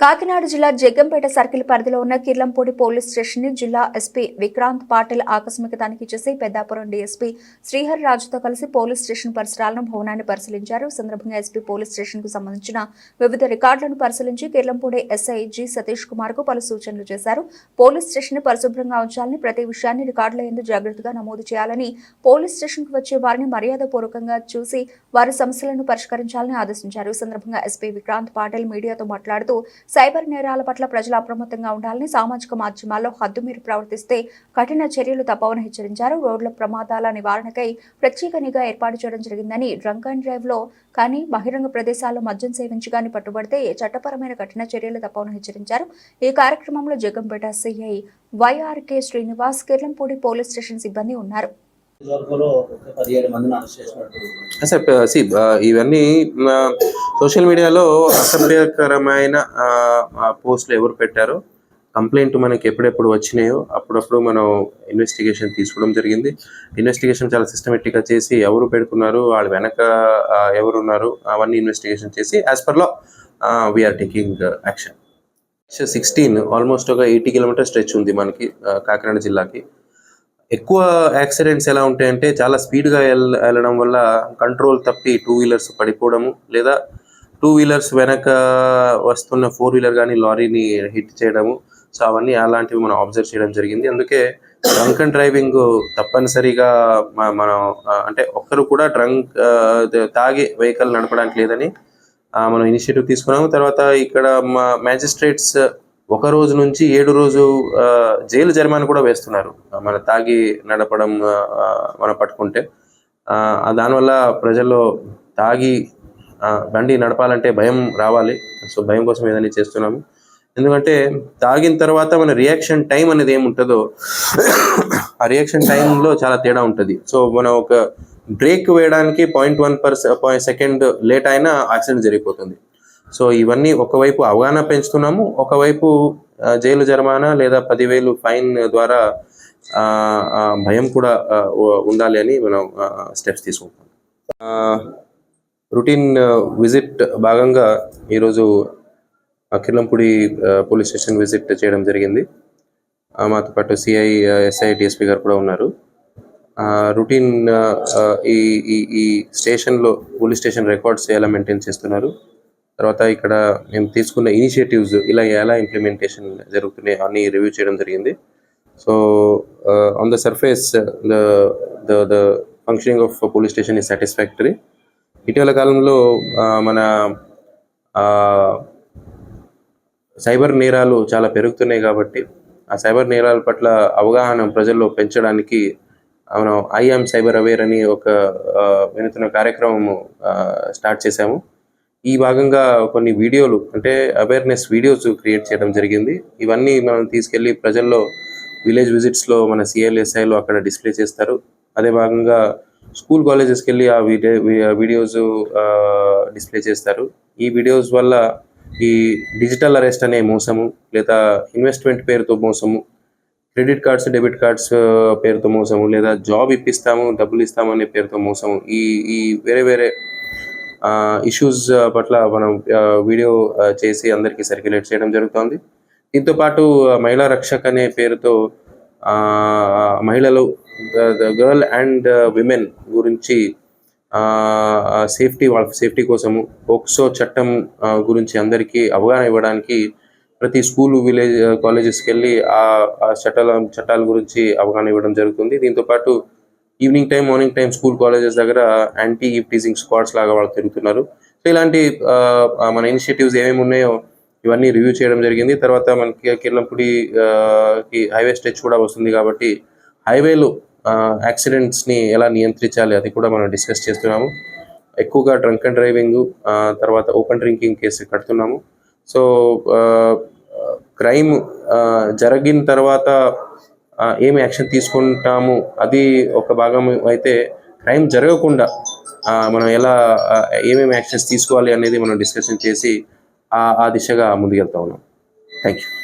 కాకినాడ జిల్లా జగ్గంపేట సర్కిల్ పరిధిలో ఉన్న కిర్లంపూడి పోలీస్ స్టేషన్ని జిల్లా ఎస్పీ విక్రాంత్ పాటిల్ ఆకస్మిక తనిఖీ చేసి పెద్దాపురం డీఎస్పీ శ్రీహర్ రాజుతో కలిసి పోలీస్ స్టేషన్ పరిసరాలను భవనాన్ని పరిశీలించారు. సందర్భంగా ఎస్పీ పోలీస్ స్టేషన్కు సంబంధించిన వివిధ రికార్డులను పరిశీలించి కిర్లంపూడి ఎస్ఐ జి సతీష్ కుమార్కు పలు సూచనలు చేశారు. పోలీస్ స్టేషన్ని పరిశుభ్రంగా ఉంచాలని ప్రతి విషయాన్ని రికార్డుల ఎందు జాగ్రత్తగా నమోదు చేయాలని పోలీస్ స్టేషన్కు వచ్చే వారిని మర్యాదపూర్వకంగా చూసి వారి సమస్యలను పరిష్కరించాలని ఆదేశించారు. ఈ సందర్భంగా ఎస్పీ విక్రాంత్ పాటిల్ మీడియాతో మాట్లాడుతూ సైబర్ నేరాల పట్ల ప్రజలు అప్రమత్తంగా ఉండాలని సామాజిక మాధ్యమాల్లో హద్దుమీరి ప్రవర్తిస్తే కఠిన చర్యలు తప్పవని హెచ్చరించారు. రోడ్ల ప్రమాదాల నివారణకై ప్రత్యేక నిఘా ఏర్పాటు చేయడం జరిగిందని డ్రంక్ అండ్ డ్రైవ్లో కానీ బహిరంగ ప్రదేశాల్లో మద్యం సేవించి కానీ పట్టుబడితే చట్టపరమైన కఠిన చర్యలు తప్పవని హెచ్చరించారు. ఈ కార్యక్రమంలో Jaggampeta CI Y R K Srinivas Kirlampudi police station సిబ్బంది ఉన్నారు. సి ఇవన్నీ సోషల్ మీడియాలో అసభ్యకరమైన పోస్టులు ఎవరు పెట్టారో కంప్లైంట్ మనకి ఎప్పుడెప్పుడు వచ్చినాయో అప్పుడప్పుడు మనం ఇన్వెస్టిగేషన్ తీసుకోవడం జరిగింది. ఇన్వెస్టిగేషన్ చాలా సిస్టమేటిక్గా చేసి ఎవరు పెడుతున్నారు వాళ్ళ వెనక ఎవరు ఎవరున్నారు అవన్నీ ఇన్వెస్టిగేషన్ చేసి as per law we're taking action sixteen almost ఒక ఎయిటీ కిలోమీటర్ స్ట్రెచ్ ఉంది మనకి కాకినాడ జిల్లాకి. ఎక్కువ యాక్సిడెంట్స్ ఎలా ఉంటాయంటే చాలా స్పీడ్గా వెళ్ళడం వల్ల కంట్రోల్ తప్పి టూ వీలర్స్ పడిపోవడము లేదా టూ వీలర్స్ వెనక వస్తున్న ఫోర్ వీలర్ కానీ లారీని హిట్ చేయడము. సో అవన్నీ అలాంటివి మనం అబ్జర్వ్ చేయడం జరిగింది. అందుకే డ్రంక్ అండ్ డ్రైవింగ్ తప్పనిసరిగా మనం అంటే ఒక్కరు కూడా డ్రంక్ తాగి వెహికల్ నడపడానికి లేదని మనం ఇనిషియేటివ్ తీసుకున్నాము. తర్వాత ఇక్కడ మా మ్యాజిస్ట్రేట్స్ ఒక రోజు నుంచి ఏడు రోజు జైలు జరిమానా కూడా వేస్తున్నారు. మన తాగి నడపడం మనం పట్టుకుంటే. ఆ, దానివల్ల ప్రజల్లో తాగి బండి నడపాలంటే భయం రావాలి. సో భయం కోసం ఏదైనా చేస్తున్నాము. ఎందుకంటే తాగిన తర్వాత మన రియాక్షన్ టైం అనేది ఏముంటుందో ఆ రియాక్షన్ టైంలో చాలా తేడా ఉంటుంది. సో మనం ఒక బ్రేక్ వేయడానికి point one per second late అయినా యాక్సిడెంట్ జరిగిపోతుంది. సో ఇవన్నీ ఒకవైపు అవగాహన పెంచుతున్నాము ఒకవైపు జైలు జరిమానా లేదా పదివేలు ఫైన్ ద్వారా భయం కూడా ఉండాలి అని మనం స్టెప్స్ తీసుకుంటాం రొటీన్ విజిట్ భాగంగా ఈరోజు కిర్లంపూడి పోలీస్ స్టేషన్ విజిట్ చేయడం జరిగింది. మాతో పాటు సిఐ ఎస్ఐ డిఎస్పీ గారు కూడా ఉన్నారు. రుటీన్ రొటీన్ ఈ ఈ ఈ స్టేషన్లో పోలీస్ స్టేషన్ రికార్డ్స్ ఎలా మెయింటైన్ చేస్తున్నారు? తర్వాత ఇక్కడ మేము తీసుకున్న ఇనిషియేటివ్స్ ఇలా ఎలా ఇంప్లిమెంటేషన్ జరుగుతున్నాయి అన్ని రివ్యూ చేయడం జరిగింది. So on the surface the the the functioning of police station is satisfactory ఇటీవల కాలంలో uh, మన uh, సైబర్ నేరాలు చాలా పెరుగుతున్నాయి కాబట్టి ఆ సైబర్ నేరాల పట్ల అవగాహన ప్రజల్లో పెంచడానికి uh, మనం ఐఎమ్ సైబర్ అవేర్ అని ఒక వినూత్న కార్యక్రమం స్టార్ట్ చేశాము. ఈ భాగంగా కొన్ని వీడియోలు అంటే అవేర్నెస్ వీడియోస్ క్రియేట్ చేయడం జరిగింది. ఇవన్నీ మనం తీసుకెళ్ళి ప్రజల్లో విలేజ్ విజిట్స్లో మన సిఎల్ఎస్ఐలో అక్కడ డిస్ప్లే చేస్తారు. అదే భాగంగా స్కూల్ కాలేజెస్కి వెళ్ళి ఆ వీడియో వీడియోస్ డిస్ప్లే చేస్తారు. ఈ వీడియోస్ వల్ల ఈ డిజిటల్ అరెస్ట్ అనే మోసము లేదా ఇన్వెస్ట్మెంట్ పేరుతో మోసము క్రెడిట్ కార్డ్స్ డెబిట్ కార్డ్స్ పేరుతో మోసము లేదా జాబ్ ఇప్పిస్తాము డబ్బులు ఇస్తాము అనే పేరుతో మోసము ఈ ఈ వేరే వేరే ఇష్యూస్ పట్ల మనం వీడియో చేసి అందరికీ సర్క్యులేట్ చేయడం జరుగుతోంది. దీంతో పాటు మహిళా రక్షక్ అనే పేరుతో ఆ, మహిళలు గర్ల్ అండ్ విమెన్ గురించి సేఫ్టీ వాళ్ళ సేఫ్టీ కోసము పోక్సో చట్టం గురించి అందరికీ అవగాహన ఇవ్వడానికి ప్రతి స్కూల్ విలేజ్ కాలేజెస్కి వెళ్ళి ఆ ఆ చట్టాల చట్టాల గురించి అవగాహన ఇవ్వడం జరుగుతుంది. దీంతో పాటు evening time morning time school colleges దగ్గర యాంటీ టీజింగ్ స్క్వాడ్స్ లాగా వాళ్ళు తిరుగుతున్నారు. సో ఇలాంటి మన ఇనిషియేటివ్స్ ఏమేమి ఉన్నాయో ఇవన్నీ రివ్యూ చేయడం జరిగింది. తర్వాత మనకి కిర్లంపూడి కి హైవే స్ట్రెచ్ కూడా వస్తుంది కాబట్టి హైవేలు యాక్సిడెంట్స్ని ఎలా నియంత్రించాలి అది కూడా మనం డిస్కస్ చేస్తున్నాము. ఎక్కువగా డ్రంక్ అండ్ డ్రైవింగ్ తర్వాత ఓపెన్ డ్రింకింగ్ కేసు కడుతున్నాము. సో క్రైమ్ జరిగిన తర్వాత ఏమి యాక్షన్ తీసుకుంటాము? అది ఒక భాగం అయితే క్రైమ్ జరగకుండా మనం ఎలా ఏమేమి యాక్షన్స్ తీసుకోవాలి అనేది మనం డిస్కషన్ చేసి ఆ ఆ దిశగా ముందుకెళ్తా ఉన్నాం. Thank you